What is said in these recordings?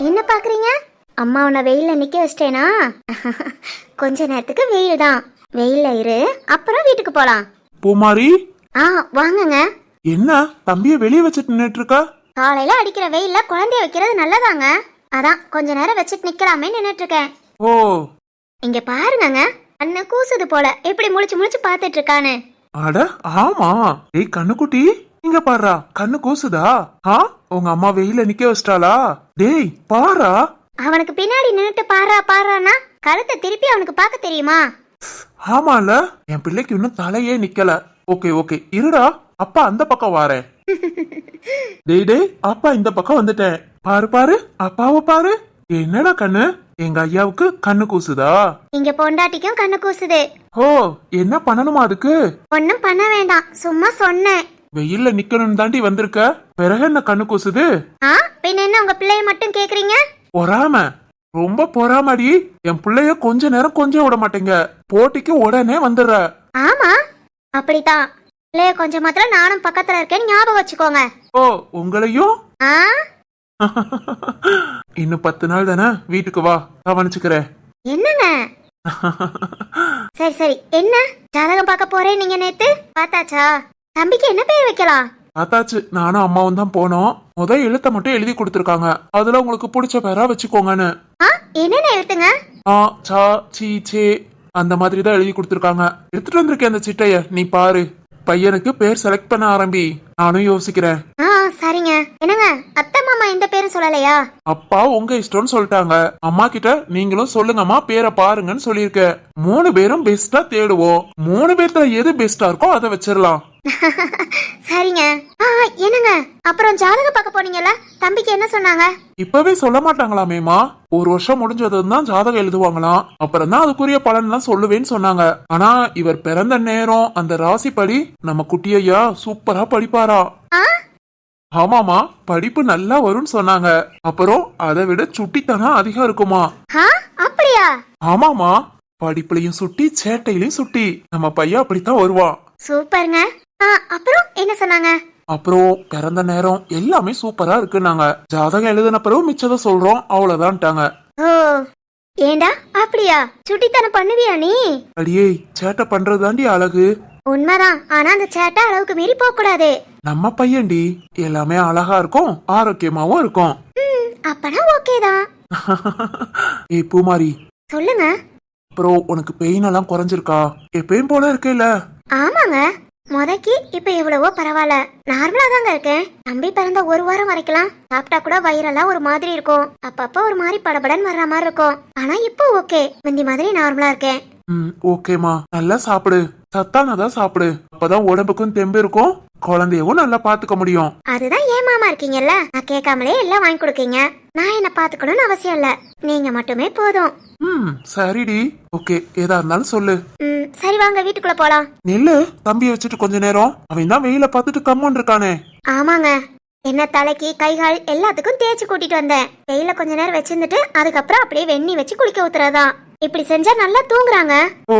என்ன பாக்குறீங்க அம்மா உன்னை வெயில்ல நிக்க வச்சிட்டேனா? கொஞ்ச நேரத்துக்கு வெயில் தான் வெயில்ல இரு அப்புறம் வீட்டுக்கு போலாம். பூமாரி? ஆ வாங்குங்க. என்ன? தம்பிய வெளியே வச்சுட்டு நின்னுட்டு இருக்கா காலையில அடிக்கிற வெயில்ல குழந்தைய வைக்கிறது நல்லதாங்க. அதான் கொஞ்ச நேரம் வச்சுட்டு நிக்கலாமே நின்னுட்டு இருக்கேன் ஓ. இங்க பாருங்கங்க அண்ணன் கூசுது போல. எப்படி முழிச்சு முழிச்சு பாத்துட்டு இருக்கான்னு அட ஆமா. ஏய் கண்ணுக்குட்டி இங்க பாருடா கண்ணு கூசுதா? ஆ? உங்க அம்மா வெயில நிக்க வச்சிட்டாளா? டேய் பாரா. அவனுக்கு பின்னாடி நின்னுட்டு பாரா பாரானா கழுத்தை திருப்பி அவனுக்கு பார்க்க தெரியுமா? ஆமால. என் பிள்ளைக்கு இன்னும் தலையே நிக்கல. Okay okay. இருடா. அப்பா அந்த பக்கம் வாரேன். டேய் டேய். அப்பா இந்த பக்கம் வந்துட்டேன். பாரு பாரு. அப்பாவை பாரு. என்னடா கண்ணு? எங்க ஐயாவுக்கு கண்ணு கூசுதா? இங்க பொண்டாட்டிக்கும் கண்ணு கூசுது. ஓ என்ன பண்ணணுமா அதுக்கு? ஒன்னும் பண்ண வேண்டாம். சும்மா சொன்னேன். வெயில்ல நிக்கணும்னு தாண்டி வந்திருக்க? பிறகு என்ன கண்ணு கூசுது? ஆ? பின்ன என்ன உங்க பிள்ளைய மட்டும் கேக்குறீங்க? பொறாம. ரொம்ப பொறாமடி. என் பிள்ளைய கொஞ்ச நேரம் கொஞ்சம் விட மாட்டேங்க. போட்டிக்கு உடனே வந்துடுற. ஆமா. அப்படித்தான். பிள்ளைய கொஞ்சம் மாத்திரம் நானும் பக்கத்துல இருக்கேன்னு ஞாபகம் வச்சுக்கோங்க. ஓ உங்களையும்? ஆ? இன்னும் பத்து நாள் தானே? வீட்டுக்கு வா. கவனிச்சுக்கிறேன். என்னங்க? சரி சரி. என்ன? ஜாதகம் பார்க்க போறேன் நீங்க நேத்து. பார்த்தாச்சா? தம்பிக்கு என்ன பேர் வைக்கலாம்? பார்த்தாச்சு நானும் அம்மாவும் தான் போனோம். முத எழுத்த மட்டும் எழுதி கொடுத்துருக்காங்க. அதுல உங்களுக்கு பிடிச்ச பேரா வச்சுக்கோங்கன்னு. என்னென்ன எழுத்துங்க? ஆ சா சீ சே. அந்த மாதிரி தான் எழுதி கொடுத்துருக்காங்க. எடுத்துட்டு வந்திருக்கேன் அந்த சிட்டைய. நீ பாரு. பையனுக்கு பேர் செலக்ட் பண்ண ஆரம்பி. நானும் யோசிக்கிறேன். ஆ சரிங்க. என்னங்க அத்தை மாமா எந்த பேரும் சொல்லலையா? அப்பா உங்க இஷ்டம்னு சொல்லிட்டாங்க. அம்மா கிட்ட நீங்களும் சொல்லுங்கம்மா பேரை பாருங்கன்னு சொல்லியிருக்க மூணு பேரும் பெஸ்டா தேடுவோம். மூணு பேர்த்துல எது பெஸ்டா இருக்கோ அதை வச்சிடலாம் சரிங்க. ஆ என்னங்க? அப்புறம் ஜாதகம் பார்க்க போனீங்கல்ல? தம்பிக்கு என்ன சொன்னாங்க? இப்பவே சொல்ல மாட்டாங்களாமேமா ஒரு வருஷம் முடிஞ்சதும் தான் ஜாதகம் எழுதுவாங்களாம். அப்புறம் தான் அதுக்குரிய பலன்லாம் சொல்லுவேன்னு சொன்னாங்க. ஆனா இவர் பிறந்த நேரம் அந்த ராசிப்படி நம்ம குட்டியையா சூப்பரா படிப்பாரா? ஆமாமா படிப்பு நல்லா வரும்னு சொன்னாங்க. அப்புறம் அதை விட சுட்டித்தனம் அதிகம் இருக்குமா? அப்படியா? ஆமாமா படிப்புலயும் சுட்டி சேட்டையிலயும் சுட்டி. நம்ம பையன் அப்படித்தான் வருவான். சூப்பருங்க. அப்புறம் என்ன சொன்னாங்க? அப்புறம் பிறந்த நேரம் எல்லாமே சூப்பரா இருக்குன்னாங்க. ஜாதகம் எழுதின பிறகு மிச்சதை சொல்றோம் அவ்வளவுதான்ட்டாங்க. ஓ ஏண்டா? அப்படியா? சுட்டித்தனம் பண்ணுவியா நீ? அடியே சேட்டை பண்றது தாண்டி அழகு. உண்மைதான். ஆனா அந்த சேட்டை அளவுக்கு மீறி போக கூடாது நம்ம பையன்டி எல்லாமே அழகா இருக்கும் ஆரோக்கியமாவும் இருக்கும். அப்பனா ஓகே தான் ஏய் பூமாரி. சொல்லுங்க. அப்புறம் உனக்கு பெயின் எல்லாம் குறைஞ்சிருக்கா? எப்பயும் போல இருக்கேல ஆமாங்க. முதக்கி இப்ப எவ்வளவோ பரவாயில்ல நார்மலா தாங்க இருக்கேன். தம்பி பிறந்த ஒரு வாரம் வரைக்கலாம் சாப்பிட்டா கூட வயிறெல்லாம் ஒரு மாதிரி இருக்கும். அப்பப்ப ஒரு மாதிரி படபடன்னு வர்ற மாதிரி இருக்கும். ஆனா இப்போ ஓகே. முந்தி மாதிரி நார்மலா இருக்கேன். ம் ஓகேமா நல்லா சாப்பிடு. சத்தானதா சாப்பிடு. அப்பதான் உடம்புக்கும் தெம்பு இருக்கும். குழந்தையவும் நல்லா பாத்துக்க முடியும். அதுதான் ஏன் மாமா இருக்கீங்கல்ல? நான் கேட்காமலே எல்லாம் வாங்கி கொடுக்கீங்க. நான் என்ன பாத்துக்கணும்னு அவசியம் இல்ல. நீங்க மட்டுமே போதும். ம் சரிடி. ஓகே ஏதா இருந்தாலும் சொல்லு. ம் சரி வாங்க வீட்டுக்குள்ள போலாம். நெல்லு தம்பியை வச்சுட்டு கொஞ்ச நேரம். அவன் தான் வெயில பார்த்துட்டு கம்மன் இருக்கானே. ஆமாங்க. என்ன தலைக்கு கைகால் எல்லாத்துக்கும் தேய்ச்சி கூட்டிட்டு வந்தேன். வெயில கொஞ்ச நேரம் வச்சிருந்துட்டு அதுக்கப்புறம் அப்படியே வெண்ணி வச்சு குளிக்க ஊத்துறதுதான். இப்படி செஞ்சா நல்லா தூங்குறாங்க. ஓ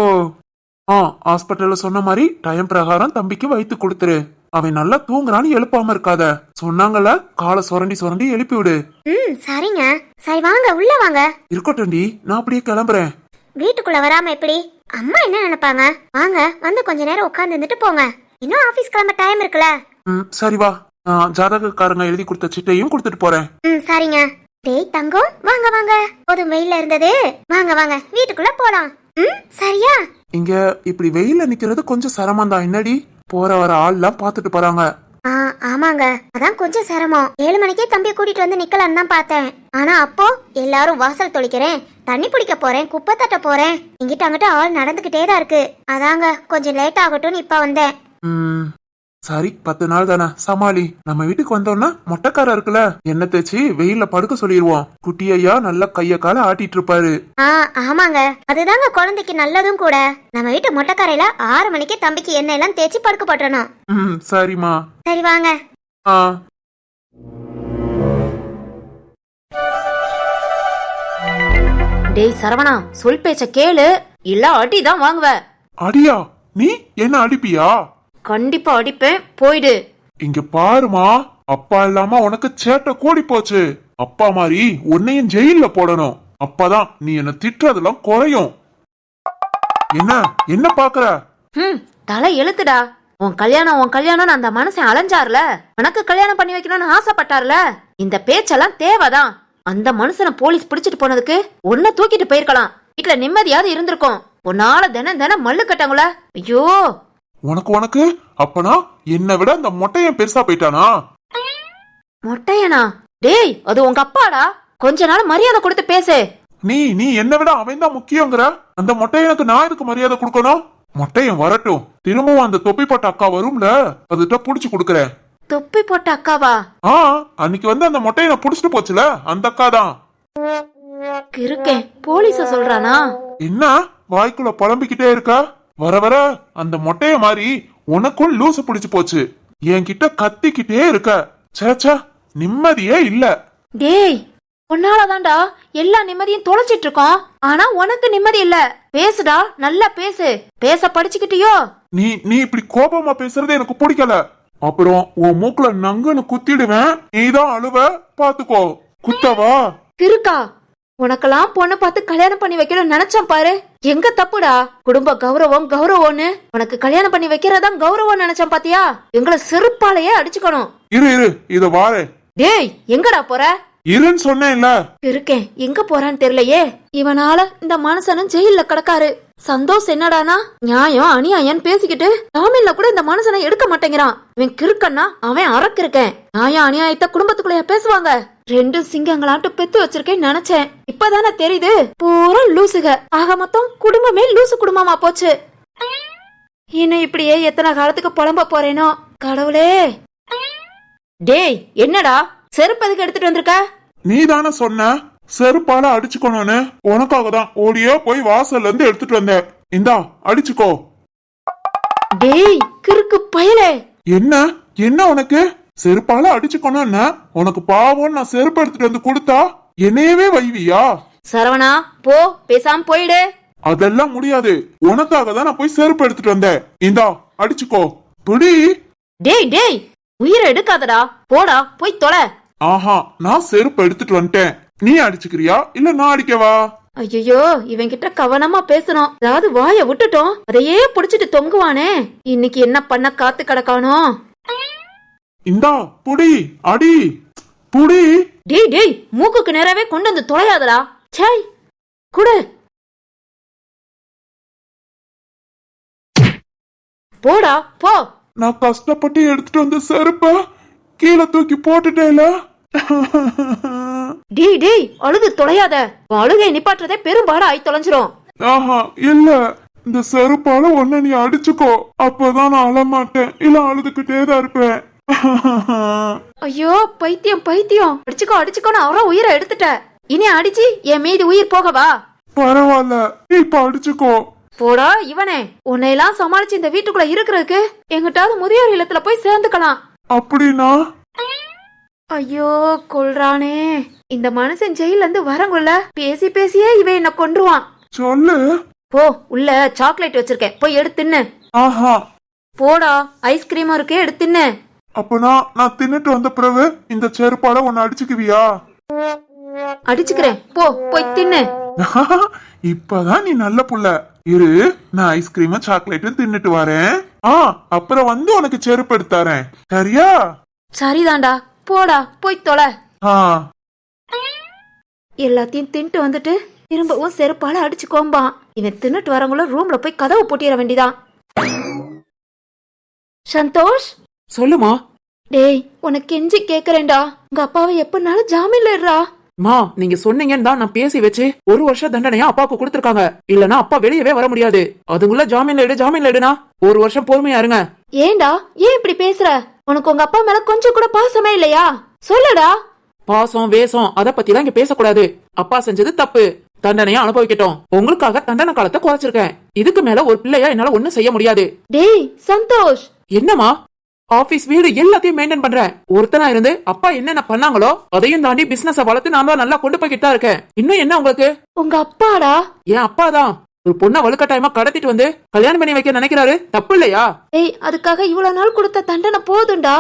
ஆ ஹாஸ்பிட்டல்ல சொன்ன மாதிரி டைம் பிரகாரம் தம்பிக்கு வைத்து கொடுத்துரு. அவன் நல்லா தூங்குறான்னு எழுப்பாம இருக்காத. சொன்னாங்கல்ல காலை சுரண்டி சுரண்டி எழுப்பி விடு. ம் சரிங்க. சரி வாங்க உள்ள வாங்க. இருக்கட்டும்டி நான் அப்படியே கிளம்புறேன். வீட்டுக்குள்ள வராம எப்படி? அம்மா என்ன நினைப்பாங்க? வாங்க வந்து கொஞ்ச நேரம் உட்கார்ந்து இருந்துட்டு போங்க. இன்னும் ஆபீஸ் கிளம்ப டைம் இருக்குல்ல. ம் சரி வா. நான் ஜாதகக்காரங்க எழுதி கொடுத்த சிட்டையும் கொடுத்துட்டு போறேன். ம் சரிங்க. டேய் தங்கம் வாங்க வாங்க. போதும் வெயில்ல இருந்தது. வாங்க வாங்க வீட்டுக்குள்ள போலாம். ம் சரியா? இங்க இப்படி வெயில்ல நிக்கிறது கொஞ்சம் சிரமம் தான் என்னடி? போற வர ஆள்லாம் பார்த்துட்டு போறாங்க. ஆ ஆமாங்க. அதான் கொஞ்சம் சிரமம். ஏழு மணிக்கே தம்பியை கூட்டிட்டு வந்து நிக்கலான்னு தான் பார்த்தேன். ஆனா அப்போ எல்லாரும் வாசல் தொளிக்கிறேன் தண்ணி பிடிக்க போறேன் குப்பை தட்ட போறேன். இங்கிட்ட அங்கிட்ட ஆள் நடந்துகிட்டே தான் இருக்கு. அதாங்க கொஞ்சம் லேட் ஆகட்டும்னு இப்ப வந்தேன். சரி பத்து நாள் தானே. சமாளி நம்ம வீட்டுக்கு வந்தோம்னா மொட்டைக்காரர் இருக்குல்ல? எண்ணெய் தேய்ச்சி வெயில்ல படுக்க சொல்லிடுவோம் குட்டி ஐயா நல்லா கைய கால ஆட்டிட்டு இருப்பாரு ஆ ஆமாங்க. அதுதாங்க குழந்தைக்கு நல்லதும் கூட. நம்ம வீட்டு மொட்டைக்கரையில ஆறு மணிக்கு தம்பிக்கு எண்ணெய் எல்லாம் தேய்ச்சி படுக்க போட்டுறணும் ம் சரிம்மா. சரி வாங்க. ஆ. டேய் சரவணா சொல் பேச்ச கேளு. இல்ல அடி தான் வாங்குவ. அடியா? நீ என்ன அடிப்பியா? கண்டிப்பா அடிப்பேன். போயிடு. இங்க பாருமா அப்பா இல்லாம உனக்கு சேட்டை கூடி போச்சு. அப்பா மாதிரி உன்னையும் ஜெயில்ல போடணும். அப்பதான் நீ என்ன திட்டுறதெல்லாம் குறையும். என்ன என்ன பாக்குற? ம் தலை எழுத்துடா. உன் கல்யாணம் உன் கல்யாணம்னு அந்த மனுஷன் அலைஞ்சார்ல. உனக்கு கல்யாணம் பண்ணி வைக்கணும்னு ஆசைப்பட்டார்ல. இந்த பேச்செல்லாம் தேவைதான். அந்த மனுஷனை போலீஸ் பிடிச்சிட்டு போனதுக்கு உன்னை தூக்கிட்டு போயிருக்கலாம். வீட்டுல நிம்மதியாவது இருந்திருக்கும். உன்னால தினம் தினம் மல்லு கட்டாங்கள ஐயோ உனக்கு உனக்கு? அப்பனா என்னை விட அந்த மொட்டையன் பெருசா போயிட்டானா? மொட்டையனா? டேய் அது உங்க அப்பாடா. கொஞ்ச நாள் மரியாதை கொடுத்து பேசு. நீ நீ என்னை விட அவன் தான் முக்கியங்கிற? அந்த மொட்டையனுக்கு நான் எதுக்கு மரியாதை கொடுக்கணும்? மொட்டையன் வரட்டும். திரும்பவும் அந்த தொப்பி போட்ட அக்கா வரும்ல? அதுகிட்ட புடிச்சு கொடுக்கறேன். தொப்பி போட்ட அக்காவா? ஆ அன்னைக்கு வந்து அந்த மொட்டையனை புடிச்சிட்டு போச்சுல? அந்த அக்கா தான். இருக்கேன் போலீஸ சொல்றானா? என்ன? வாய்க்குள்ள புலம்பிக்கிட்டே இருக்க? வர வர அந்த மொட்டைய மாதிரி உனக்கும் லூசு பிடிச்சு போச்சு. என்கிட்ட கத்திக்கிட்டே இருக்க. சேச்சா நிம்மதியே இல்ல. டேய் உன்னாலதான்டா எல்லா நிம்மதியும் தொலைச்சிட்டு இருக்கோம் ஆனா உனக்கு நிம்மதி இல்ல. பேசுடா நல்லா பேசு. பேச படிச்சுக்கிட்டியோ? நீ நீ இப்படி கோபமா பேசுறது எனக்கு பிடிக்கல. அப்புறம் உன் மூக்குல நங்குன்னு குத்திடுவேன். நீதான் அழுவ பாத்துக்கோ. குத்தவா? இருக்கா உனக்கெல்லாம் பொண்ணு பார்த்து கல்யாணம் பண்ணி வைக்கணும்னு நினைச்சேன் பாரு. எங்க தப்புடா? குடும்ப கௌரவம் கௌரவம்னு. உனக்கு கல்யாணம் பண்ணி வைக்கிறதா கௌரவம் நினைச்சேன் பாத்தியா? எங்களை செருப்பாலேயே அடிச்சுக்கணும். இரு இரு இத வாரேன். டேய் எங்கடா போற? இருன்னு சொன்னேன்ல இருக்கேன். எங்க போறான்னு தெரியலையே. இவனால இந்த மனுஷனும் ஜெயில கிடக்காரு. சந்தோஷ் என்னடானா நியாயம் அநியாயம் பேசிக்கிட்டு ஜாமீன்ல கூட இந்த மனுஷனை எடுக்க மாட்டேங்கிறான். இவன் கிறுக்கன்னா அவன் அறக்கிருக்கேன் நியாயம் அநியாயத்தை குடும்பத்துக்குள்ளேயே பேசுவாங்க? ரெண்டு சிங்கங்களாட்டு பெத்து வச்சிருக்கேன் நினைச்சேன். இப்பதானே தெரியுது பூரா லூசுக. ஆக மொத்தம் குடும்பமே லூசு குடும்பமா போச்சு. இன்னும் இப்படியே எத்தனை காலத்துக்கு புலம்ப போறேனோ? கடவுளே. டேய் என்னடா? செருப்பு எதுக்கு எடுத்துட்டு வந்திருக்க? நீ தானே சொன்ன? செருப்பால அடிச்சுக்கணும்னு உனக்காக தான் ஓடியே போய் வாசல்ல இருந்து எடுத்துட்டு வந்தேன். இந்தா அடிச்சுக்கோ. டேய் கிறுக்கு பயலே. என்ன? என்ன உனக்கு? செருப்பால அடிச்சுக்கணும்னா உனக்கு பாவம் நான் செருப்பு எடுத்துட்டு வந்து கொடுத்தா என்னையவே வைவியா? சரவணா போ பேசாம போயிடு. அதெல்லாம் முடியாது. உனக்காக தான் நான் போய் செருப்பு எடுத்துட்டு வந்தேன். இந்தா அடிச்சுக்கோ. பிடி. டேய் டேய் உயிரை எடுக்காதடா. போடா போய் தொலை. ஆஹா நான் செருப்பு எடுத்துட்டு வந்துட்டேன். நீ அடிச்சுக்கிறியா? இல்ல நான் அடிக்கவா? ஐயோ இவன் கிட்ட கவனமா பேசணும். அதாவது வாய விட்டுட்டோம். அதையே புடிச்சிட்டு தொங்குவானே. இன்னைக்கு என்ன பண்ண காத்து கிடக்கானோ? இந்தா புடி அடி. புடி. டேய் டேய் மூக்குக்கு நேராவே கொண்டு வந்து தொலையாதடா. சாய் குடு. போடா போ. நான் கஷ்டப்பட்டு எடுத்துட்டு வந்த செருப்ப கீழே தூக்கி போட்டுட்டேல டேய் டேய் அழுது தொலையாத. அழுகை நிப்பாட்டுறதே பெரும்பாடு ஆயி தொலைஞ்சிரும். ஆஹா இல்ல. இந்த செருப்பால ஒன்ன நீ அடிச்சுக்கோ. அப்பதான் நான் அழமாட்டேன். இல்ல அழுதுகிட்டே தான் இருப்பேன். ஐயோ பைத்தியம் பைத்தியம். அடிச்சுக்கோ அடிச்சுக்கோன்னு அவரா உயிரை எடுத்துட்ட. இனி அடிச்சு என் மீதி உயிர் போகவா பரவாயில்ல. இப்ப அடிச்சுக்கோ. போடா இவனே. உன்னையெல்லாம் சமாளிச்சு இந்த வீட்டுக்குள்ள இருக்கிறதுக்கு எங்கிட்டாவது முதியோர் இல்லத்துல போய் சேர்ந்துக்கலாம். அப்படின்னா? ஐயோ கொல்றானே. இந்த மனுஷன் ஜெயில இருந்து வரங்குள்ள. பேசி பேசியே இவன் என்ன கொன்றுவான். சொல்லு. போ உள்ள சாக்லேட் வச்சிருக்கேன். போய் எடுத்துன்னு ஆஹா. போடா ஐஸ்கிரீமும் இருக்கு எடுத்துன்னு அப்பனா நான் தின்னுட்டு வந்த பிறகு இந்த செருப்பால உன்னை அடிச்சுக்குவியா? அடிச்சுக்கிறேன். போ போய் தின்னு. இப்பதான் நீ நல்ல புள்ள. இரு நான் ஐஸ்கிரீமும் சாக்லேட்டும் தின்னுட்டு வரேன். ஆ அப்புறம் வந்து உனக்கு செருப்பு எடுத்து தரேன். சரியா? சரிதான்டா போடா போய் தொலை. ஆ. எல்லாத்தையும் தின்ட்டு வந்துட்டு திரும்பவும் செருப்பால அடிச்சு கோம்பான். இவன் தின்னுட்டு வரவங்கள ரூம்ல போய் கதவு பூட்டிட வேண்டிதான். சந்தோஷ்? சொல்லுமா. டேய் உனக்கு கெஞ்சி கேக்குறேன்டா. உங்க அப்பாவை எப்பனாலும் ஜாமீன்ல இருடா மா நீங்க சொன்னீங்கன்னு தான் நான் பேசி வச்சு ஒரு வருஷம் தண்டனையா அப்பாவுக்கு கொடுத்துருக்காங்க. இல்லனா அப்பா வெளியவே வர முடியாது. அதுக்குள்ள ஜாமீன்ல எடு ஜாமீன்ல எடுனா ஒரு வருஷம் பொறுமையா இருங்க. ஏன்டா ஏன் இப்படி பேசுற? உனக்கு உங்க அப்பா மேல கொஞ்சம் கூட பாசமே இல்லையா? சொல்லுடா. பாசம் வேஷம் அத பத்தி எல்லாம் இங்க பேசக்கூடாது. அப்பா செஞ்சது தப்பு. தண்டனையா அனுபவிக்கட்டும். உங்களுக்காக தண்டனை காலத்தை குறைச்சிருக்கேன். இதுக்கு மேல ஒரு பிள்ளையா என்னால ஒண்ணும் செய்ய முடியாது. டேய் சந்தோஷ். என்னமா ஆபீஸ் வீடு எல்லாத்தையும் மெயின்டைன் பண்றேன். ஒருத்தனா இருந்து அப்பா என்னென்ன பண்ணாங்களோ அதையும் தாண்டி பிசினஸ வளர்த்து நான் தான் நல்லா கொண்டு போய்கிட்டு தான் இருக்கேன். இன்னும் என்ன உங்களுக்கு? உங்க அப்பாடா? என் அப்பா தான். ஒரு பொண்ணை வலுக்கட்டாயமா கடத்திட்டு வந்து கல்யாணம் பண்ணி வைக்க நினைக்கிறாரு. தப்பு இல்லையா? டேய் அதுக்காக இவ்வளவு நாள் கொடுத்த தண்டனை போதும்டா.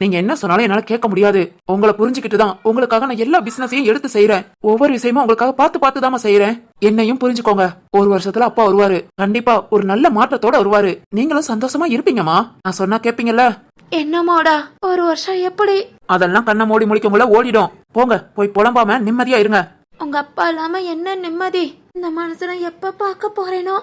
நீங்க என்ன சொன்னாலும் என்னால கேட்க முடியாது. உங்களை புரிஞ்சுக்கிட்டு தான். உங்களுக்காக நான் எல்லா பிசினஸையும் எடுத்து செய்யறேன் ஒவ்வொரு விஷயமும் உங்களுக்காக பார்த்து பார்த்து தான் செய்யறேன் என்னையும் புரிஞ்சுக்கோங்க. ஒரு வருஷத்துல அப்பா வருவாரு. கண்டிப்பா ஒரு நல்ல மாற்றத்தோட வருவாரு. நீங்களும் சந்தோஷமா இருப்பீங்கம்மா. நான் சொன்னா கேப்பீங்கல்ல? என்னமோடா? ஒரு வருஷம் எப்படி? அதெல்லாம் கண்ணை மூடி முடிக்கும்போல ஓடிடும். போங்க போய் புலம்பாம நிம்மதியா இருங்க. உங்க அப்பா இல்லாம என்ன நிம்மதி? இந்த மனுஷனை எப்ப பார்க்க போறேனோ?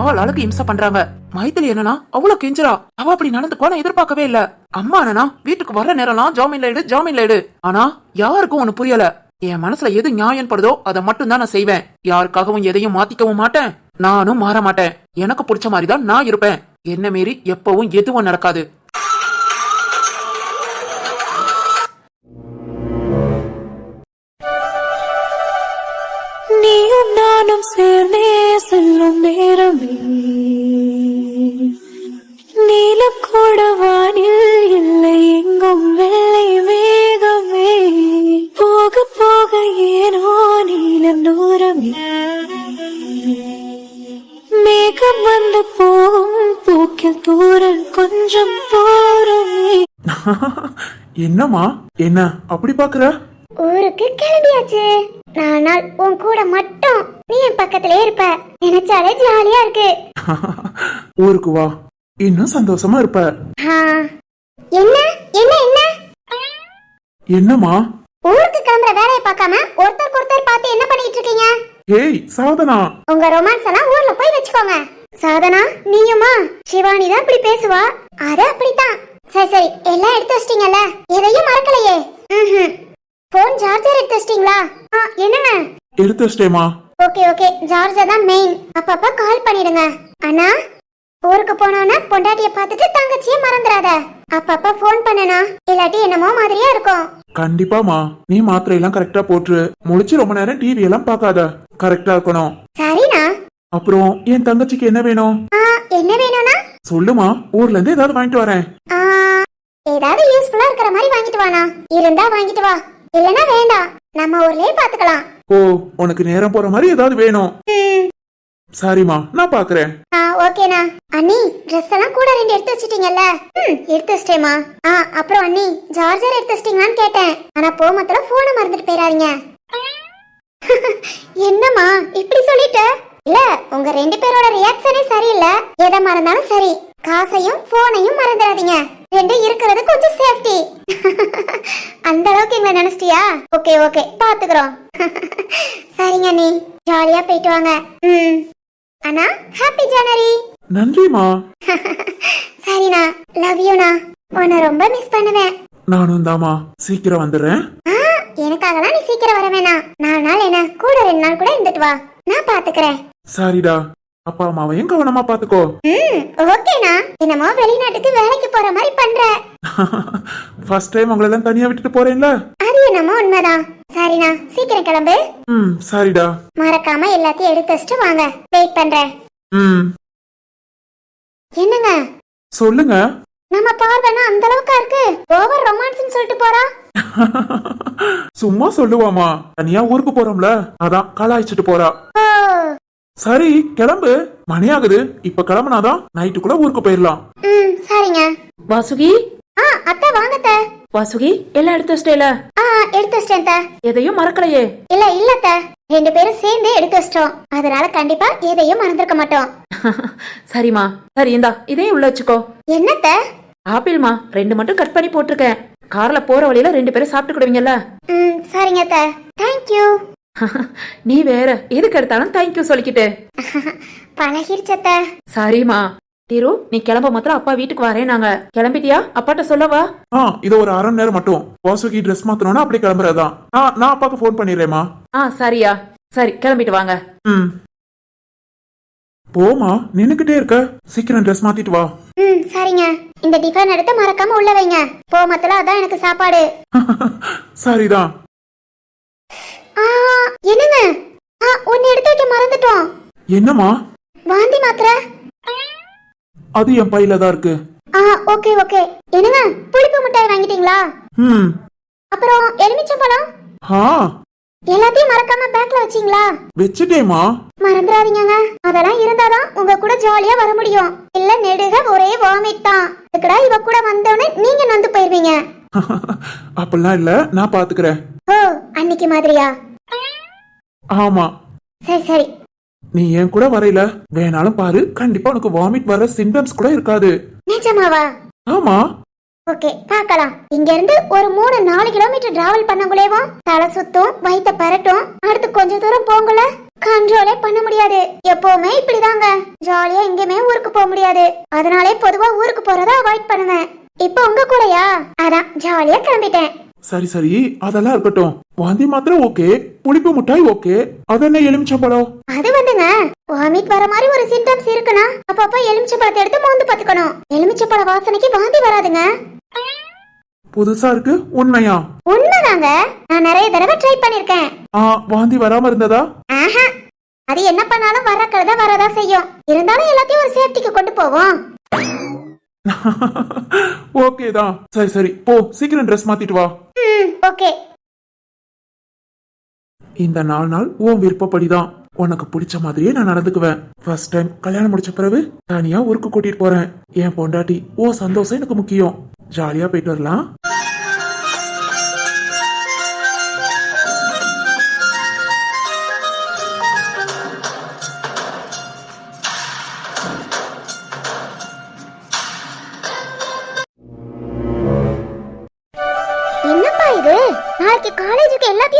ஆள் அழகு இம்சை பண்றாங்க. மைத்திலி என்னன்னா அவ்வளவு கெஞ்சுறா. அவ அப்படி நடந்துக்கோ நான் எதிர்பார்க்கவே இல்ல. அம்மா என்னன்னா வீட்டுக்கு வர நேரம்லாம் ஜாமீன்ல எடு ஜாமீன்ல எடு ஆனா யாருக்கும் ஒண்ணு புரியல. என் மனசுல எது நியாயம் படுதோ அதை மட்டும் தான் நான் செய்வேன். யாருக்காகவும் எதையும் மாத்திக்கவும் மாட்டேன். நானும் மாற மாட்டேன். எனக்கு பிடிச்ச மாதிரி தான் நான் இருப்பேன். என்ன மீறி எப்பவும் எதுவும் நடக்காது. நீயும் நானும் சேர்ந்தே செல்லும் நேரமே. நீலம் கூட வானில் கொஞ்சம் போரமே என்னம்மா? என்ன அப்படி பாக்குற? ஊருக்கு கிளம்பியாச்சு. நானால் உன் கூட மட்டும் நீ என் பக்கத்திலே இருப்ப. நினைச்சாலே ஜாலியா இருக்கு. ஊருக்கு வா. இன்னும் சந்தோஷமா இருப்ப. என்ன? என்ன என்ன? என்னம்மா? ஊருக்கு கிளம்புற வேலையை பார்க்காம ஒருத்தருக்கு ஒருத்தர் பார்த்து என்ன பண்ணிட்டு இருக்கீங்க? ஏய் சாதனா. உங்க ரொமான்ஸ் எல்லாம் ஊர்ல போய் வச்சுக்கோங்க. சாதனா நீயுமா? சிவானி தான் இப்படி பேசுவா? அது அப்படித்தான். சரி சரி எல்லாம் எடுத்து வச்சிட்டீங்கல்ல? எதையும் மறக்கலையே. போன் சார்ஜர் எடுத்து வச்சிட்டீங்களா? என்னங்க? எடுத்து வச்சிட்டேமா ஓகே ஓகே சார்ஜர் தான் மெயின் அப்பப்ப கால் பண்ணிடுங்க. அண்ணா ஊருக்கு போனோன்னா பொண்டாட்டிய பார்த்துட்டு தங்கச்சிய மறந்துடாத அப்பப்ப ஃபோன் பண்ணனா இல்லாட்டி என்னமோ மாதிரியா இருக்கும். கண்டிப்பாமா நீ மாத்திரை எல்லாம் கரெக்டா போட்டுரு. முழிச்சு ரொம்ப நேரம் டிவி எல்லாம் பார்க்காத. கரெக்டா இருக்கணும். சரிண்ணா. அப்புறம் என் தங்கச்சிக்கு என்ன வேணும்? ஆ என்ன வேணும்னா? சொல்லுமா ஊர்ல இருந்து ஏதாவது வாங்கிட்டு வரேன். ஏதாவது யூஸ்ஃபுல்லா இருக்கிற மாதிரி வாங்கிட்டு வாண்ணா இருந்தா வாங்கிட்டு வா. இல்லனா வேண்டாம். நம்ம ஊர்லயே பாத்துக்கலாம். ஓ உனக்கு நேரம் போற மாதிரி ஏதாவது வேணும். ம், சரிம்மா நான் பாக்குறேன். ஆ ஓகேண்ணா அண்ணி. ட்ரெஸ் எல்லாம் கூட ரெண்டு எடுத்து வச்சிட்டீங்கல்ல? ம் எடுத்து வச்சிட்டேமா ஆ அப்புறம் அண்ணி சார்ஜர் எடுத்து வச்சிட்டீங்களான்னு கேட்டேன். ஆனா போமத்துல போனை மறந்துட்டு போயிடாதீங்க. என்னம்மா இப்படி சொல்லிட்ட? இல்ல உங்க ரெண்டு பேரோட ரியாக்ஷனே சரியில்லை. எதை மறந்தாலும் சரி. காசையும் போனையும் மறந்துடாதீங்க. ரெண்டும் இருக்கிறது கொஞ்சம் சேஃப்டி அந்த அளவுக்கு எங்களை நினைச்சிட்டியா? ஓகே ஓகே பாத்துக்கிறோம். சரிங்க நீ ஜாலியா போயிட்டு வாங்க. ம். அண்ணா ஹாப்பி ஜனவரி நன்றிமா சரிண்ணா. லவ் யூண்ணா உன்னை ரொம்ப மிஸ் பண்ணுவேன். நானும் தாமா சீக்கிரம் வந்துடுறேன். எனக்காகலாம் நீ சீக்கிரம் வர வேணாம். நாலு நாள் என்ன? கூட ரெண்டு நாள் கூட இருந்துட்டு வா. நான் பாத்துக்கிறேன். சரிடா. அப்பா அம்மாவையும் கவனமா பாத்துக்கோ. ம் ஓகேண்ணா. என்னமோ வெளிநாட்டுக்கு வேலைக்கு போற மாதிரி பண்ற. ஃபர்ஸ்ட் டைம் உங்களை எல்லாம் தனியா விட்டுட்டு போறேன்ல? அது என்னமோ உண்மைதான். சரிண்ணா சீக்கிரம் கிளம்பு. ம் சரிடா. மறக்காம எல்லாத்தையும் எடுத்து வச்சுட்டு வாங்க. வெயிட் பண்றேன். ம். என்னங்க? சொல்லுங்க. நம்ம பார்வைனா அந்த அளவுக்கா இருக்கு? ஓவர் ரொமான்ஸ்னு சொல்லிட்டு போறா? சும்மா சொல்லுவாமா தனியா ஊருக்கு போறோம்ல. அதான் கலாய்ச்சிட்டு போறா. சரி கிளம்பு. மணி ஆகுது. இப்ப கிளம்புனாதான் நைட்டுக்குள்ள ஊருக்கு போயிடலாம். ம் சரிங்க. வாசுகி? ஆ அத்தை வாங்க அத்தை. வாசுகி எல்லாம் எடுத்து வச்சிட்டேல ஆ எடுத்து வச்சிட்டேன் அத்தை. எதையும் மறக்கலையே. இல்ல இல்ல அத்தை. ரெண்டு பேரும் சேர்ந்து எடுத்து வச்சிட்டோம். அதனால கண்டிப்பா எதையும் மறந்துருக்க மாட்டோம். சரிம்மா. சரி இந்தா இதையும் உள்ள வச்சுக்கோ. என்னத்த ஆப்பிள்மா ரெண்டு மட்டும் கட் பண்ணி போட்டிருக்கேன். கார்ல போற வழியில ரெண்டு பேரும் சாப்பிட்டுக்கிடுவீங்கல்ல ம் சரிங்க அத்தை. தேங்க்யூ நீ வேற எதுக்கு எடுத்தாலும் தேங்க்யூ சொல்லிக்கிட்டு. பழகிருச்சு அத்தை. சரிம்மா. திரு நீ கிளம்ப மாத்திரம் அப்பா வீட்டுக்கு வரேன் நாங்க. கிளம்பிட்டியா? அப்பாட்ட சொல்லவா? ஆ இது ஒரு அரை மணி நேரம் மட்டும். வாசுகி ட்ரெஸ் மாத்தணும்னா அப்படி கிளம்புறதுதான் ஆ நான் அப்பாக்கு ஃபோன் பண்ணிடுறேம்மா. ஆ சரியா. சரி கிளம்பிட்டு வாங்க. ம். போமா நின்னுக்கிட்டே இருக்க. சீக்கிரம் ட்ரெஸ் மாத்திட்டு வா. ம் சரிங்க. இந்த டிஃபன் எடுத்து மறக்காம உள்ள வைங்க. போமத்துல அதான் எனக்கு சாப்பாடு. சரிதான். என்னங்க? ஆ ஒன்னு எடுத்து வைக்க மறந்துட்டோம். என்னம்மா? வாந்தி மாத்திரை. அது என் பையில தான் இருக்கு. ஆ ஓகே ஓகே. என்னங்க புளிப்பு மிட்டாய் வாங்கிட்டீங்களா? ம். அப்புறம் எலுமிச்சம்பழம்? ஆ. எல்லாத்தையும் மறக்காம பேக்ல வச்சீங்களா? வச்சுட்டேமா மறந்துடாதீங்கங்க. அதெல்லாம் இருந்தாதான் உங்க கூட ஜாலியா வர முடியும். இல்ல நெடுக ஒரே வாமிட் தான். இதுக்கடா இவ கூட வந்தோடனே நீங்க நொந்து போயிருவீங்க? அப்படிலாம் இல்ல நான் பாத்துக்கிறேன். ஓ அன்னைக்கு மாதிரியா? ஆமா. சரி சரி. நீ என் கூட வரையில? வேணாலும் பாரு கண்டிப்பா உனக்கு வாமிட் வர சிம்டம்ஸ் கூட இருக்காது. நிஜமாவா? ஆமா. ஓகே பார்க்கலாம். இங்க இருந்து ஒரு மூணு நாலு கிலோமீட்டர் டிராவல் பண்ணக்குள்ளேவும் தலை சுத்தும் வயித்த பரட்டும். அடுத்து கொஞ்ச தூரம் போங்கல? கண்ட்ரோலே பண்ண முடியாது. எப்பவுமே இப்படிதாங்க. ஜாலியா எங்கேயுமே ஊருக்கு போக முடியாது. அதனாலே பொதுவா ஊருக்கு போறத அவாய்ட் பண்ணுவேன். இப்போ உங்க கூடயா? அதான் ஜாலியா கிளம்பிட்டேன். சரி சரி அதெல்லாம் இருக்கட்டும். வாந்தி மாத்திரம் ஓகே புளிப்பு மிட்டாய் ஓகே அது என்ன எலுமிச்சம்பழம் அது வந்துங்க. வாமிட் வர மாதிரி ஒரு சிம்டம்ஸ் இருக்குன்னா அப்பப்ப எலுமிச்சம்பழத்தை எடுத்து மோந்து பாத்துக்கணும் எலுமிச்சம்பழ வாசனைக்கு வாந்தி வராதுங்க. புதுசா இருக்கு உண்மையா? உண்மைதாங்க. நான் நிறைய தடவை ட்ரை பண்ணிருக்கேன். ஆ வாந்தி வராம இருந்ததா? ஆஹா. அது என்ன பண்ணாலும் வர கழுத வரதா செய்யும். இருந்தாலும் எல்லாத்தையும் ஒரு சேஃப்டிக்கு கொண்டு போவோம். ஓகே தான். சரி சரி போ. சீக்கிரம் ட்ரெஸ் மாத்திட்டு வா. ம் ஓகே. இந்த நாலு நாள் உன் விருப்பப்படிதான். உனக்கு பிடிச்ச மாதிரியே நான் நடந்துக்குவேன். ஃபர்ஸ்ட் டைம் கல்யாணம் முடிச்ச பிறகு தனியா ஊருக்கு கூட்டிட்டு போறேன். என் பொண்டாட்டி ஓ சந்தோஷம் எனக்கு முக்கியம். ஜாலியா போயிட்டு வரலாம்.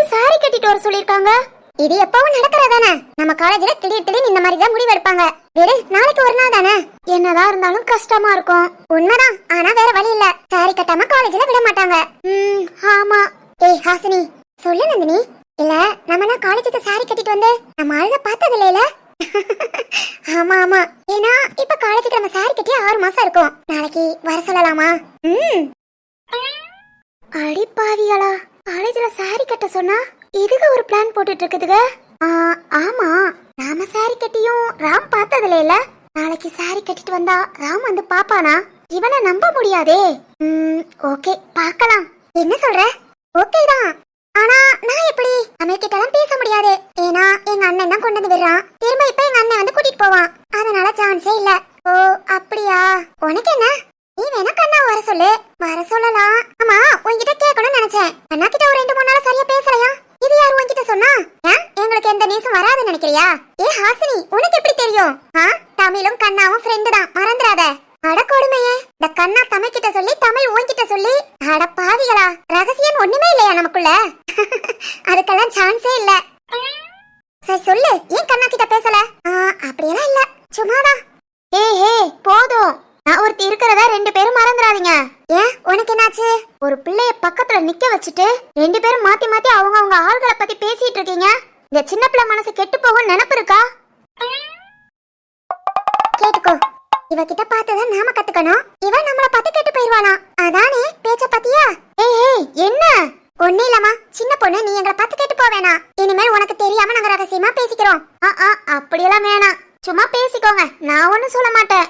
காலேஜுக்கு சாரி கட்டிட்டு வர சொல்லிருக்காங்க இது எப்பவும் நடக்கிறதானே? நம்ம காலேஜ்ல திடீர் திடீர்னு இந்த மாதிரி தான் முடிவு எடுப்பாங்க. விடு நாளைக்கு ஒரு நாள் தானே? என்னதான் இருந்தாலும் கஷ்டமா இருக்கும். உண்மைதான் ஆனா வேற வழி இல்ல. சாரி கட்டாம காலேஜ்ல விட மாட்டாங்க. ம் ஆமா. ஏய் ஹாசினி சொல்லு நந்தினி. இல்ல நம்ம தான் காலேஜுக்கு சாரி கட்டிட்டு வந்து நம்ம ஆளுக பார்த்தது இல்லையில ஆமா ஆமா. ஏன்னா இப்ப காலேஜுக்கு நம்ம சாரி கட்டி ஆறு மாசம் இருக்கும். நாளைக்கு வர சொல்லலாமா? ம். அடிப்பாவிகளா காலேஜ்ல சாரி கட்ட சொன்னா இதுக்கு ஒரு பிளான் போட்டுட்டு இருக்குதுங்க? ஆமா. நாம சாரி கட்டியும் ராம் பார்த்ததுல இல்ல? நாளைக்கு சாரி கட்டிட்டு வந்தா ராம் வந்து பாப்பானா இவனை நம்ப முடியாதே. ம் ஓகே பார்க்கலாம். என்ன சொல்ற? ஓகே தான். ஆனா நான் எப்படி? அமெரிக்கிட்டலாம் பேச முடியாது. ஏன்னா எங்க அண்ணன் தான் கொண்டு வந்து விடுறான். திரும்ப இப்ப எங்க அண்ணன் வந்து கூட்டிட்டு போவான். அதனால சான்ஸே இல்ல. ஓ அப்படியா? உனக்கு என்ன? நீ வேணா கண்ணா வர சொல்லு. வர சொல்லலாம். ஆமா உன்கிட்ட கேட்கணும்னு நினைச்சேன். அண்ணா கிட்ட ஒரு ரெண்டு மூணு நாள் சரியா பேசலையா? இது யார் உன்கிட்ட சொன்னா? எங்களுக்கு எந்த நேசம் வராதுன்னு நினைக்கிறியா? ஏ ஹாசினி உனக்கு எப்படி தெரியும்? ஆ? தமிழும் கண்ணாவும் ஃப்ரெண்டு தான். மறந்துடாத. அட கொடுமையே. இந்த கண்ணா தமிழ் கிட்ட சொல்லி தமிழ் உன்கிட்ட சொல்லி. அட பாவிகளா. ரகசியம் ஒண்ணுமே இல்லையா நமக்குள்ள? அதுக்கெல்லாம் சான்ஸே இல்ல. சரி சொல்லு. ஏன் கண்ணா கிட்ட பேசல? அப்படியெல்லாம் இல்ல. சும்மாதான். ஏ ஏ போதும். நான் ஒருத்தி இருக்கிறத ரெண்டு பேரும் மறந்துடாதீங்க. ஏன்? உனக்கு என்னாச்சு? ஒரு பிள்ளைய பக்கத்துல நிக்க வச்சுட்டு ரெண்டு பேரும் மாத்தி மாத்தி அவங்க அவங்க ஆள்களை பத்தி பேசிட்டு இருக்கீங்க. இந்த சின்ன பிள்ளை மனசு கெட்டு போகும் நினப்பு இருக்கா கேட்டுக்கோ. இவகிட்ட பார்த்தத நாம கத்துக்கணும். இவ நம்மள பார்த்து கெட்டு போயிருவானா? அதானே பேச்ச பாத்தியா? ஏய் ஏய் என்ன? ஒண்ணு இல்லம்மா. சின்ன பொண்ணு நீ எங்களை பார்த்து கெட்டு போவேணா இனிமேல் உனக்கு தெரியாம நாங்க ரகசியமா பேசிக்கிறோம். ஆ ஆ அப்படியெல்லாம் வேணாம். சும்மா பேசிக்கோங்க. நான் ஒண்ணும் சொல்ல மாட்டேன்.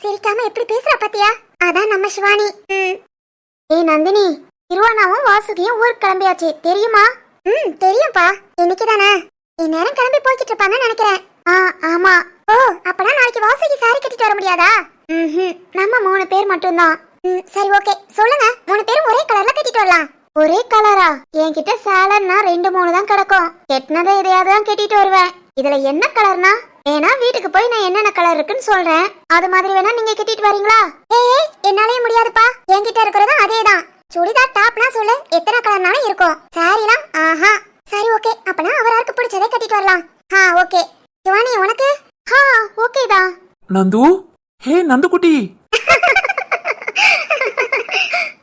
சிரிக்காம எப்படி பேசுற பாத்தியா? அதான் நம்ம சிவானி ம். ஏய் நந்தினி திருவானாவும் வாசுகியும் ஊருக்கு கிளம்பியாச்சு தெரியுமா? ம் தெரியும்பா. இன்னைக்கு தானே இந்நேரம் கிளம்பி போய்கிட்டு இருப்பாங்கன்னு நினைக்கிறேன். ஆ ஆமா. ஓ அப்பனா நாளைக்கு வாசுகி சாரி கட்டிட்டு வர முடியாதா? ம்ஹும். நம்ம மூணு பேர் மட்டும்தான். ம் சரி ஓகே. சொல்லுங்க. மூணு பேரும் ஒரே கலர்ல கட்டிட்டு வரலாம். ஒரே கலரா என்கிட்ட சேலன்னா ரெண்டு மூணு தான் கிடக்கும். கெட்டினதை எதையாவது தான் கட்டிட்டு வருவேன். இதுல என்ன கலர்னா வேணா வீட்டுக்கு போய் நான் என்னென்ன கலர் இருக்குன்னு சொல்றேன். அது மாதிரி வேணா நீங்க கட்டிட்டு வரீங்களா? ஏய் என்னாலே முடியாதுப்பா. என்கிட்ட இருக்கிறதும் அதேதான். சுடிதார் டாப்னா சொல்லு எத்தனை கலர்னாலும் இருக்கும். சாரிலாம் ஆஹா. சரி ஓகே அப்பனா அவராருக்கு பிடிச்சதை கட்டிட்டு வரலாம். ஆ ஓகே சிவானி உனக்கு? ஆ ஓகே தான். நந்து? ஹே நந்துக்குட்டி.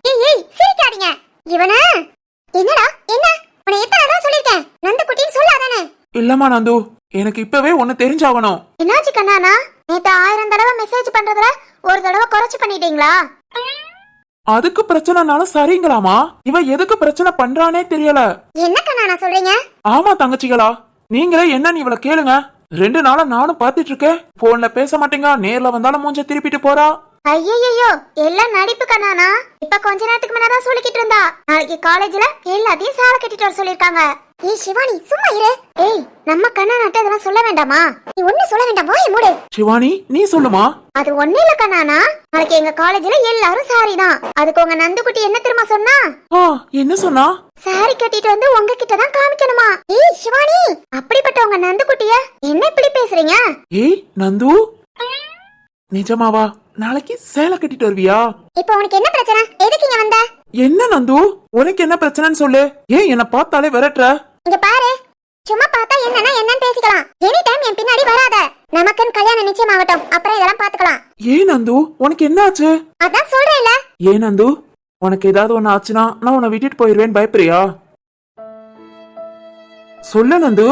ஏய் ஏய் சிரிக்காதீங்க. இவன? என்னடா என்ன? உன்னை எத்தனை தடவை சொல்லிருக்கேன் நந்து குட்டின்னு சொல்லாதானே? இல்லம்மா நந்து. எனக்கு இப்பவே ஒன்னு தெரிஞ்சாகணும். என்னாச்சு கண்ணானா? நேத்து ஆயிரம் தடவை மெசேஜ் பண்றதுல ஒரு தடவை குறைச்சு பண்ணிட்டீங்களா? அதுக்கு பிரச்சனைனாலும் சரிங்களாமா? இவ எதுக்கு பிரச்சனை பண்றானே தெரியல. என்ன கண்ணானா சொல்றீங்க? ஆமா தங்கச்சிகளா. நீங்களே என்னன்னு இவள கேளுங்க. ரெண்டு நாளா நானும் பாத்துட்டு இருக்கேன் போன்ல பேச மாட்டேங்க. நேர்ல வந்தாலும் மூஞ்ச திருப்பிட்டு போறா. ஐயையோ எல்லாம் நடிப்பு கண்ணானா. இப்ப கொஞ்ச நேரத்துக்கு முன்னாதான் சொல்லிக்கிட்டு இருந்தா. நாளைக்கு காலேஜ்ல எல்லாத்தையும் சாலை கட்டிட்டு வர சொல்லிருக்காங்க ஏய் சிவானி சும்மா இரு. ஏய் நம்ம கண்ணா நாட்ட இதெல்லாம் சொல்ல வேண்டாமா? நீ ஒண்ணு சொல்ல வேண்டாம் போய் மூடு. சிவானி நீ சொல்லுமா? அது ஒண்ணு இல்ல கண்ணானா. நாளைக்கு எங்க காலேஜ்ல எல்லாரும் சாரி தான். அதுக்கு உங்க நந்துக்குட்டி என்ன தெரியுமா சொன்னா? ஆ என்ன சொன்னா? சாரி கட்டிட்டு வந்து உங்ககிட்ட தான் காமிக்கணுமா? ஏய் சிவானி அப்படிப்பட்ட உங்க நந்துக்குட்டிய என்ன இப்படி பேசுறீங்க? ஏய் நந்து. நிஜமாவா? நாளைக்கு சேலை கட்டிட்டு வருவியா? இப்போ உனக்கு என்ன பிரச்சனை? எதுக்கு இங்க வந்த? என்ன நந்து? உனக்கு என்ன பிரச்சனைன்னு சொல்லு. ஏன் என்ன பார்த்தாலே விரட்டுற? இங்க பாரு. சும்மா பார்த்தா என்னன்னா என்னன்னு பேசிக்கலாம். எனி டைம் என் பின்னாடி வராத. நமக்குன்னு கல்யாணம் நிச்சயமாகட்டும். அப்புறம் இதெல்லாம் பாத்துக்கலாம் ஏன் நந்து உனக்கு என்ன ஆச்சு அதான் சொல்றேன்ல. ஏன் நந்து உனக்கு ஏதாவது ஒண்ணு ஆச்சுன்னா நான் உன்னை விட்டுட்டு போயிருவேன் பயப்படுறியா சொல்லு நந்து.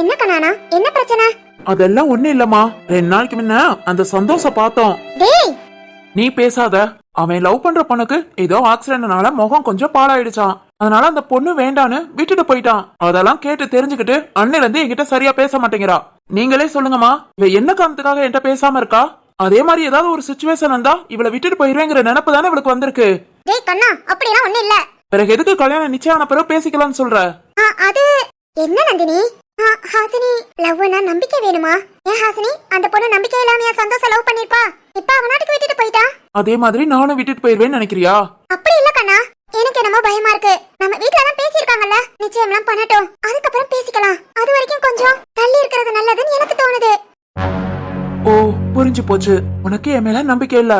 என்ன கண்ணானா? என்ன பிரச்சனை? அதெல்லாம் ஒண்ணு இல்லம்மா. ரெண்டு நாளைக்கு முன்ன அந்த சந்தோஷம் பார்த்தோம். டேய் நீ பேசாத. அவன் லவ் பண்ற பொண்ணுக்கு ஏதோ ஆக்சிடென்ட்னால முகம் கொஞ்சம் பாழாயிடுச்சான் அதனால அந்த பொண்ணு வேண்டான்னு விட்டுட்டு போயிட்டான். அதெல்லாம் கேட்டு தெரிஞ்சுக்கிட்டு அன்னையில இருந்து என்கிட்ட சரியா பேச மாட்டேங்கிறா. நீங்களே சொல்லுங்கம்மா இவ என்ன காரணத்துக்காக என்கிட்ட பேசாம இருக்கா? அதே மாதிரி ஏதாவது ஒரு சுச்சுவேஷன் வந்தா இவளை விட்டுட்டு போயிருவேங்கிற நினைப்பு தானே இவளுக்கு வந்திருக்கு. டேய் கண்ணா அப்படிலாம் ஒண்ணு இல்ல. பிறகு எதுக்கு கல்யாணம் நிச்சயம் பிறகு பேசிக்கலாம்னு சொல்ற? அது என்ன நந்தினி? ஹாசினி லவ்னா நம்பிக்கை வேணுமா? ஏன் ஹாசினி அந்த பொண்ணு நம்பிக்கை இல்லாமையா சந்தோஷம் லவ் பண்ணிருப்பா? இப்ப அவ நாட்டுக்கு விட்டுட்டு போயிட்டா? அதே மாதிரி நானும் விட்டுட்டு போயிருவேன்னு நினைக்கிறியா? அப்படி இல்ல கண்ணா. எனக்கு என்னமோ பயமா இருக்கு. நம்ம வீட்ல தான் பேசியிருக்காங்கல்ல. நிச்சயம்லாம் பண்ணட்டும். அதுக்கப்புறம் பேசிக்கலாம். அது வரைக்கும் கொஞ்சம் தள்ளி இருக்கிறது நல்லதுன்னு எனக்கு தோணுது. ஓ புரிஞ்சு போச்சு. உனக்கு என் மேல நம்பிக்கை இல்ல?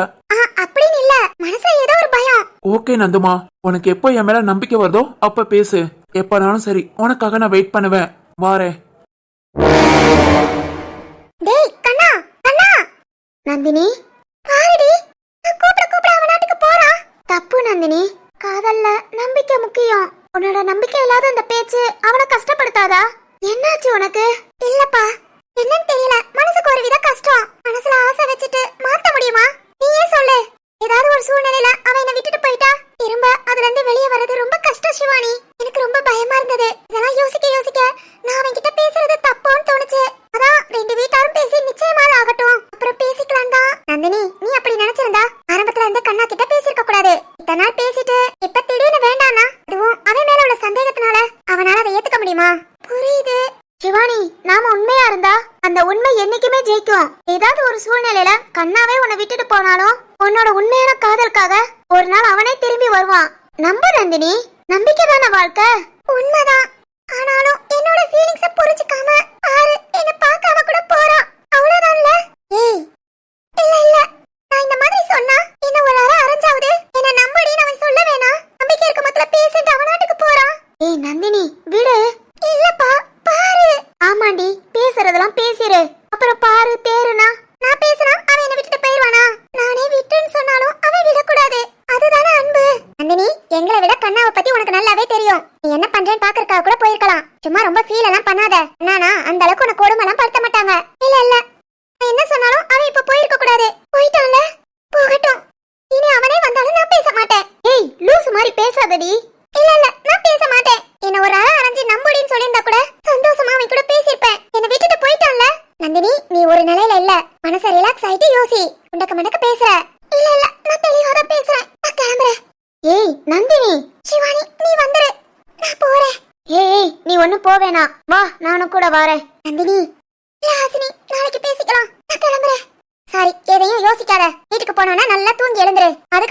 அப்படின்னு இல்ல. மனசுல ஏதோ ஒரு பயம். ஓகே நந்துமா. உனக்கு எப்போ என் மேல நம்பிக்கை வருதோ அப்ப பேசு. எப்பனாலும் சரி உனக்காக நான் வெயிட் பண்ணுவேன். வாரேன். டேய் கண்ணா கண்ணா! நந்தினி? பாருடி நான் கூப்பிட கூப்பிட அவன் நாட்டுக்கு போறான் தப்பு நந்தினி காதல்ல நம்பிக்கை முக்கியம். உன்னோட நம்பிக்கை இல்லாத அந்த பேச்சு அவனை கஷ்டப்படுத்தாதா? என்னாச்சு உனக்கு? இல்லப்பா என்னன்னு தெரியல. மனசுக்கு ஒரு வித கஷ்டம். மனசுல ஆசை வச்சுட்டு மாத்த முடியுமா? நீயே சொல்லு? ஏதாவது ஒரு சூழ்நிலையில அவன் என்ன விட்டுட்டு போயிட்டா? திரும்ப அதுல இருந்து வெளியே வர்றது ரொம்ப கஷ்டம் சிவானி எனக்கு ரொம்ப பயமா இருந்தது. இதெல்லாம் யோசிக்க யோசிக்க நான் அவன் கிட்ட பேசுறது தப்போன்னு தோணுச்சு. அதான் ரெண்டு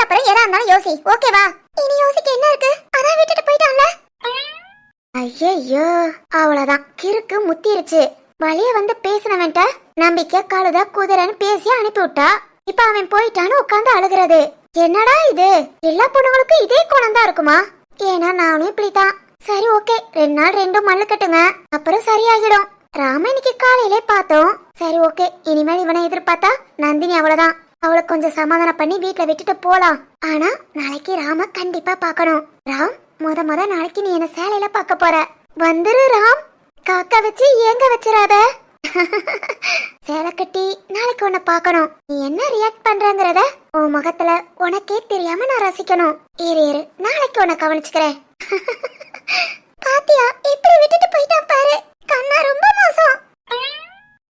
அப்புறம் எதா இருந்தாலும் யோசி. ஓகேவா இனி யோசிக்க என்ன இருக்கு? அதான் விட்டுட்டு போயிட்டான்ல. ஐயோ அவ்வளவுதான். கிறுக்கு முத்திருச்சு. வழிய வந்து பேசினவன்ட்ட நம்பிக்கை கழுத குதிரைன்னு பேசி அனுப்பி விட்டா இப்ப அவன் போயிட்டான்னு உட்காந்து அழுகிறது. என்னடா இது? எல்லா பொண்ணுங்களுக்கும் இதே குணம் தான் இருக்குமா? ஏன்னா நானும் இப்படிதான் சரி ஓகே ரெண்டு நாள் ரெண்டும் மல்லு கட்டுங்க. அப்புறம் சரியாகிடும். ராம இன்னைக்கு காலையிலே பார்த்தோம். சரி ஓகே இனிமேல் இவனை எதிர்பார்த்தா நந்தினி அவ்வளவுதான். அவளை கொஞ்சம் சமாதானம் பண்ணி வீட்டுல விட்டுட்டு போலாம். ஆனா நாளைக்கு ராம கண்டிப்பா பார்க்கணும். ராம் முத முத நாளைக்கு நீ என்ன சேலையில பார்க்க போற? வந்துரு ராம். காக்கா வச்சு ஏங்க வச்சிடாத? சேலை கட்டி நாளைக்கு உன்னை பார்க்கணும். நீ என்ன ரியாக்ட் பண்றங்கறத உன் முகத்துல உனக்கே தெரியாம நான் ரசிக்கணும். இரு இரு நாளைக்கு உன்னை கவனிச்சுக்கிறேன் பாத்தியா இப்படி விட்டுட்டு போயிட்டான் பாரு கண்ணா ரொம்ப மோசம்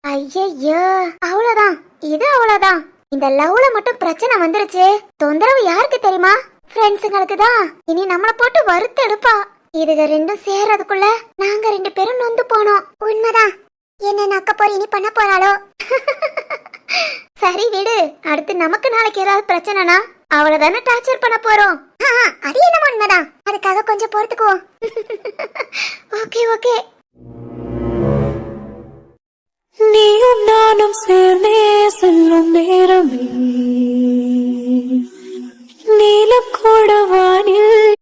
ஐயையோ அவ்வளவுதான் இது அவ்வளவுதான் இந்த லவ்ல மட்டும் பிரச்சனை வந்துருச்சு. தொந்தரவு யாருக்கு தெரியுமா? ஃப்ரெண்ட்ஸுங்களுக்கு தான். இனி நம்மள போட்டு வறுத்து எடுப்பா. இதுக ரெண்டும் சேர்றதுக்குள்ள நாங்க ரெண்டு பேரும் நொந்து போனோம். உண்மைதான். என்ன நக்க போற இனி பண்ண போறாளோ? சரி விடு. அடுத்து நமக்கு நாளைக்கு ஏதாவது பிரச்சனைனா அவளை தானே டார்ச்சர் பண்ண போறோம். அது என்னமோ உண்மைதான். அதுக்காக கொஞ்சம் பொறுத்துக்குவோம். ஓகே ஓகே நீயும் நானும் சேர்ந்தே செல்லும் நேரமே. நீலக்கூட வானில்